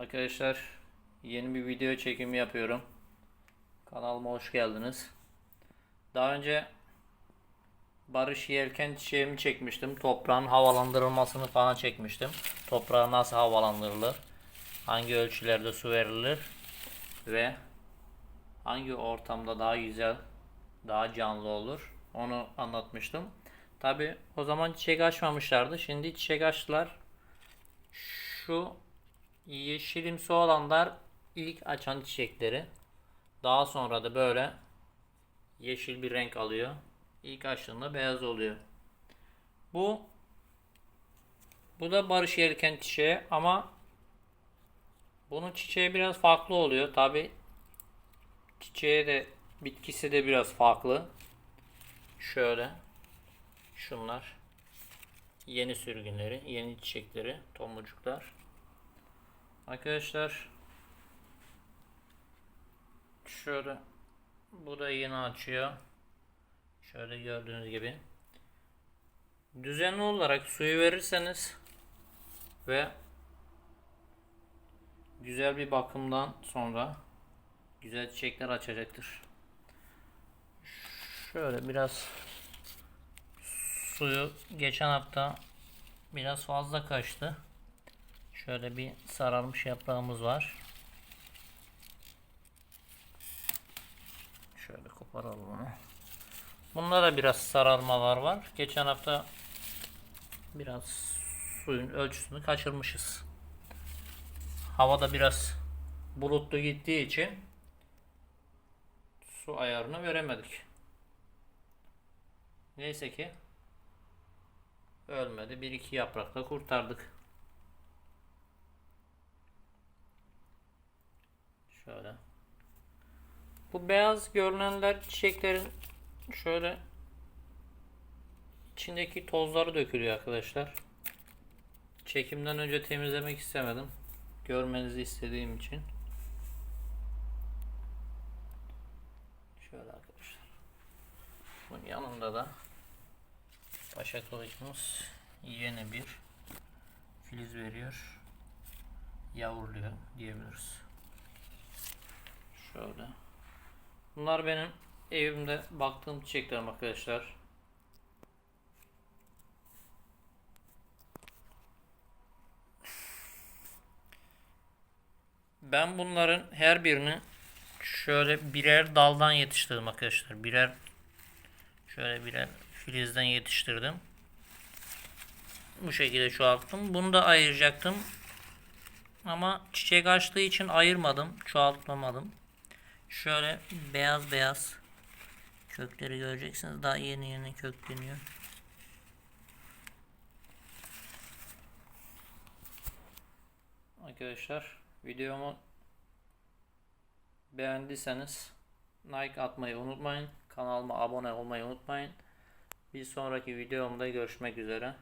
Arkadaşlar yeni bir video çekimi yapıyorum. Kanalıma hoş geldiniz. Daha önce Barış Yelken çiçeğimi çekmiştim. Toprağın havalandırılmasını falan çekmiştim. Toprağa nasıl havalandırılır? Hangi ölçülerde su verilir? Ve hangi ortamda daha güzel, daha canlı olur? Onu anlatmıştım. Tabi o zaman çiçek açmamışlardı. Şimdi çiçek açtılar. Şu yeşilimsi olanlar ilk açan çiçekleri. Daha sonra da böyle yeşil bir renk alıyor. İlk açtığında beyaz oluyor. Bu bu da barış yelken çiçeği ama bunun çiçeği biraz farklı oluyor. Tabi çiçeği de bitkisi de biraz farklı. Şöyle şunlar yeni sürgünleri, yeni çiçekleri, tomurcuklar. Arkadaşlar şöyle bu da yeni açıyor. Şöyle gördüğünüz gibi. Düzenli olarak suyu verirseniz ve güzel bir bakımdan sonra güzel çiçekler açacaktır. Şöyle biraz suyu geçen hafta biraz fazla kaçtı. Şöyle bir sararmış yaprağımız var. Şöyle koparalım onu. Bunda da biraz sararmalar var. Geçen hafta biraz suyun ölçüsünü kaçırmışız. Havada biraz bulutlu gittiği için su ayarını veremedik. Neyse ki ölmedi. Bir iki yaprakla kurtardık. Şöyle. Bu beyaz görünenler çiçeklerin şöyle içindeki tozları dökülüyor arkadaşlar. Çekimden önce temizlemek istemedim. Görmenizi istediğim için. Şöyle arkadaşlar. Bunun yanında da Paşa kılıcımız yeni bir filiz veriyor. Yavruluyor diyebiliriz. Şöyle. Bunlar benim evimde baktığım çiçeklerim arkadaşlar. Ben bunların her birini şöyle birer daldan yetiştirdim arkadaşlar. Birer şöyle birer filizden yetiştirdim. Bu şekilde çoğalttım. Bunu da ayıracaktım. Ama çiçek açtığı için ayırmadım. Çoğaltmadım. Şöyle beyaz beyaz kökleri göreceksiniz. Daha yeni yeni kökleniyor. Arkadaşlar videomu beğendiyseniz like atmayı unutmayın. Kanalıma abone olmayı unutmayın. Bir sonraki videomda görüşmek üzere.